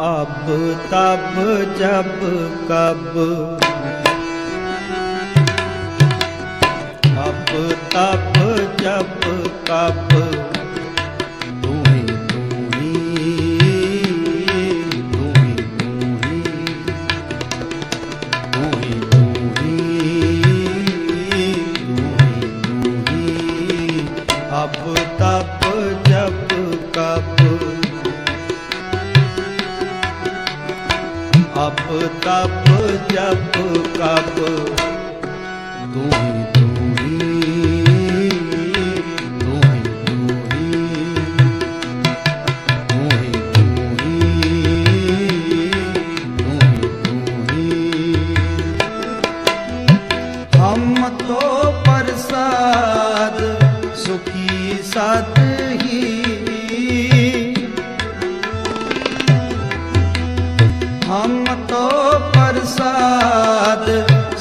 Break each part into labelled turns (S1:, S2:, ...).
S1: ਅਬ ਤਬ ਜਬ ਕਬ। ਅਬ ਤਬ ਜਬ ਕਬ।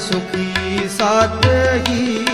S1: ਸੁਖੀ ਸਤ ਹੀ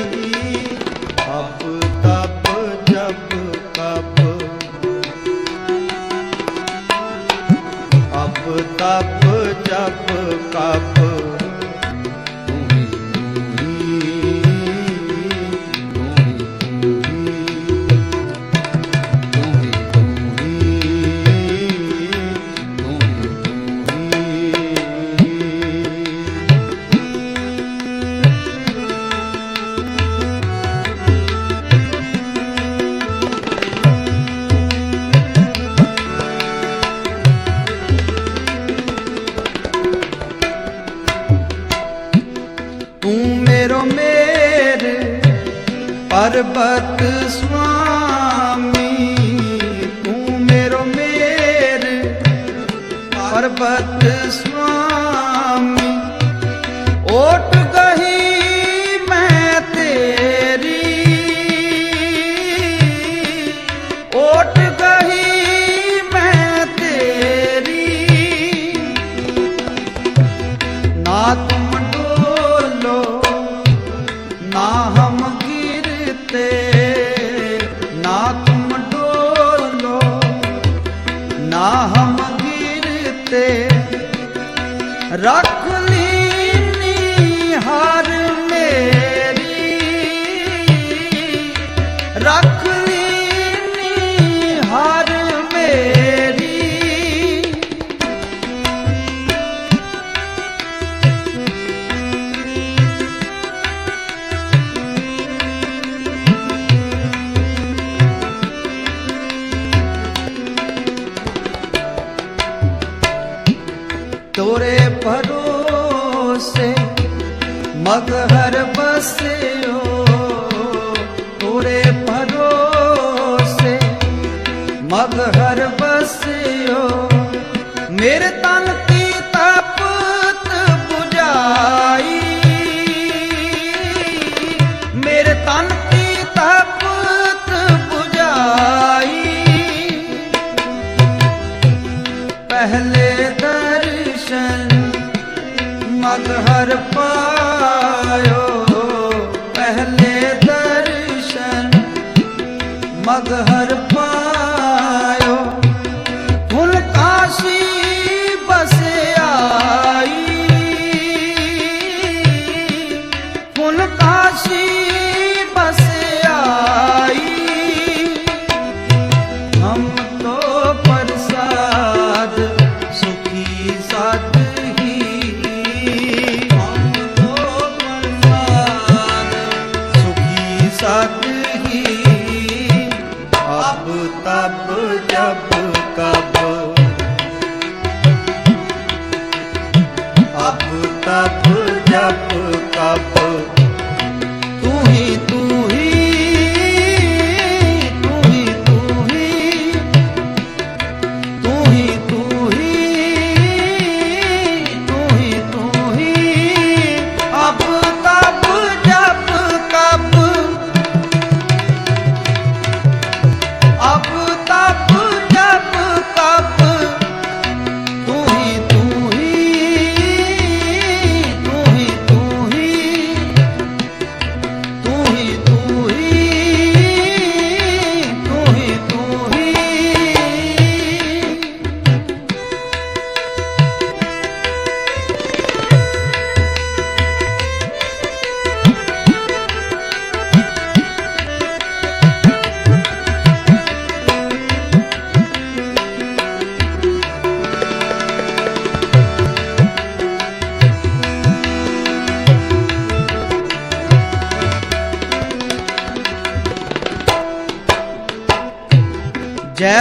S1: ਤੂੰ ਮੇਰੋ ਮੇਰ ਪਰਬਤ ਸੁਆਮੀ। ਤੂੰ ਮੇਰੋ ਮੇਰ ਪਰਬਤ ਤੋਰੇ ਭਰੋਸੇ ਮਗਹਰ ਬਸਿਓ ਤੋਰੇ ਭਰੋਸੇ ਮਗਹਰ ਬਸਿਓ ਮੇਰੇ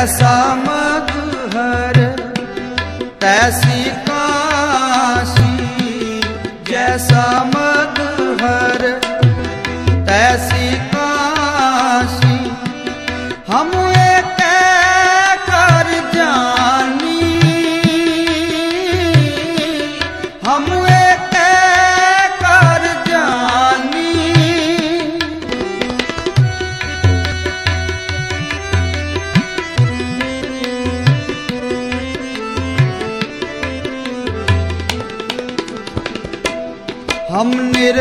S1: ਜੈਸਾ ਮਧੁਹਰ ਤੈਸੀ ਕਾਸੀ। ਜੈਸਾ ਮਧੁਹਰ ਤੈਸੀ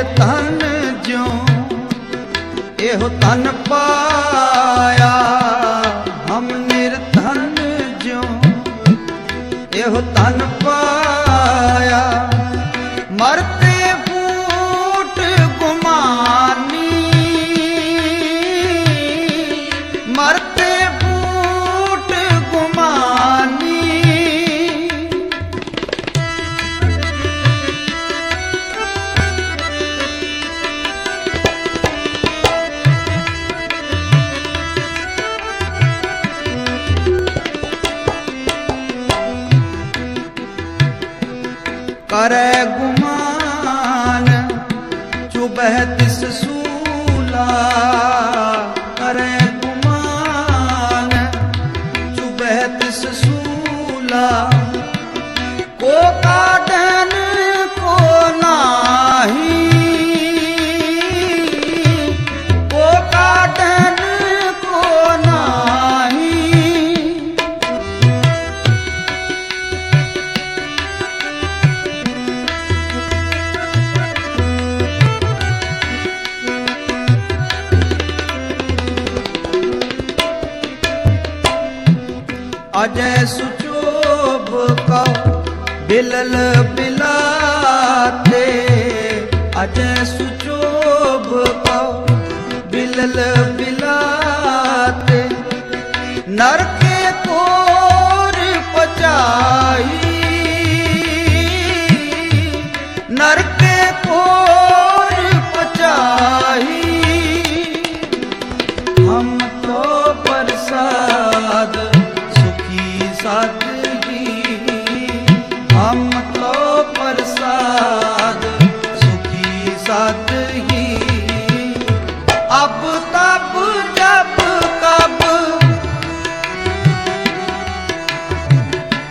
S1: ਤਨ ਜਿਉ ਇਹੋ ਤਨ ਪਾਇਆ ਕਰੈ ਗੁਮਾਨ ਚੁਬਹਿ ਅਜੈ ਸੁਚੋਭ ਕਾ ਬਿਲਲ ਬਿਲਾਤੇ। ਅਜੈ ਸੁਚੋਭ ਕਾ ਬਿਲਲ ਬਿਲਾਤੇ। ਨਰਕੇ ਕੋਰ ਪਚਾਈ, ਨਰਕੇ ਕੋਰ ਪਚਾਈ।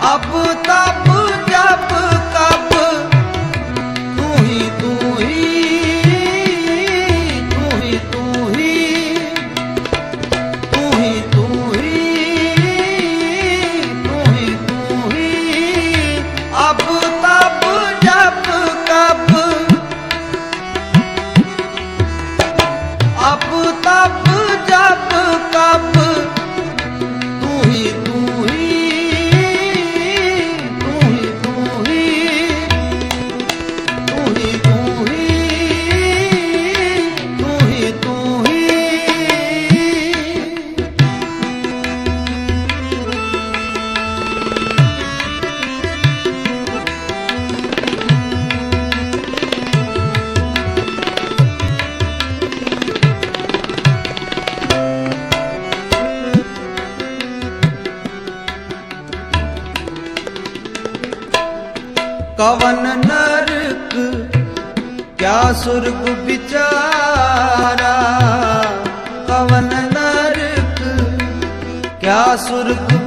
S1: अब ਕਿਆ ਸੁਰਗ ਵਿਚਾਰਾ ਕਵਨ ਨਰਕ ਕਿਆ ਸੁਰਗ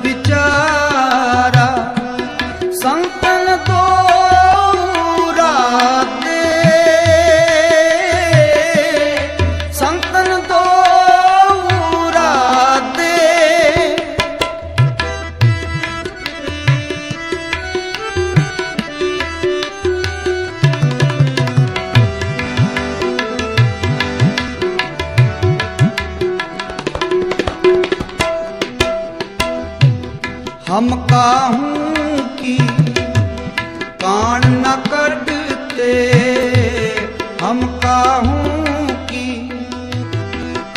S1: हम काहू की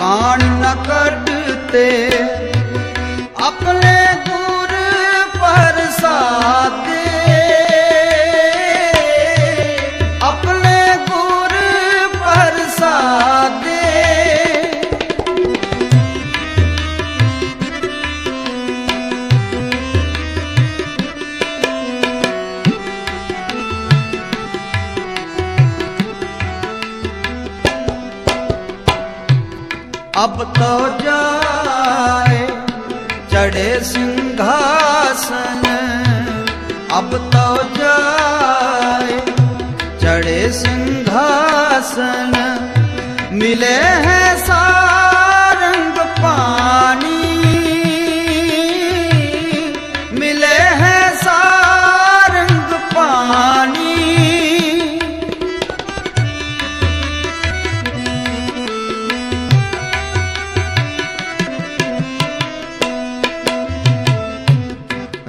S1: कान न करते ਅਬ ਤੋ ਜਾਏ ਚੜੇ ਸਿੰਘਾਸਨ। ਅਬ ਤੋ ਜਾਏ ਚੜੇ ਸਿੰਘਾਸਨ। ਮਿਲੇ ਹੈ ਸਾ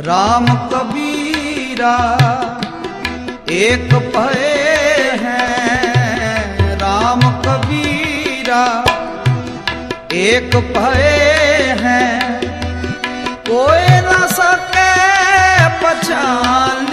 S1: ਰਾਮ ਕਬੀਰਾ ਇੱਕ ਭਏ ਹੈ। ਰਾਮ ਕਬੀਰਾ ਇੱਕ ਭਏ ਹੈ। ਕੋਈ ਨਾ ਸਕੇ ਪਛਾਨ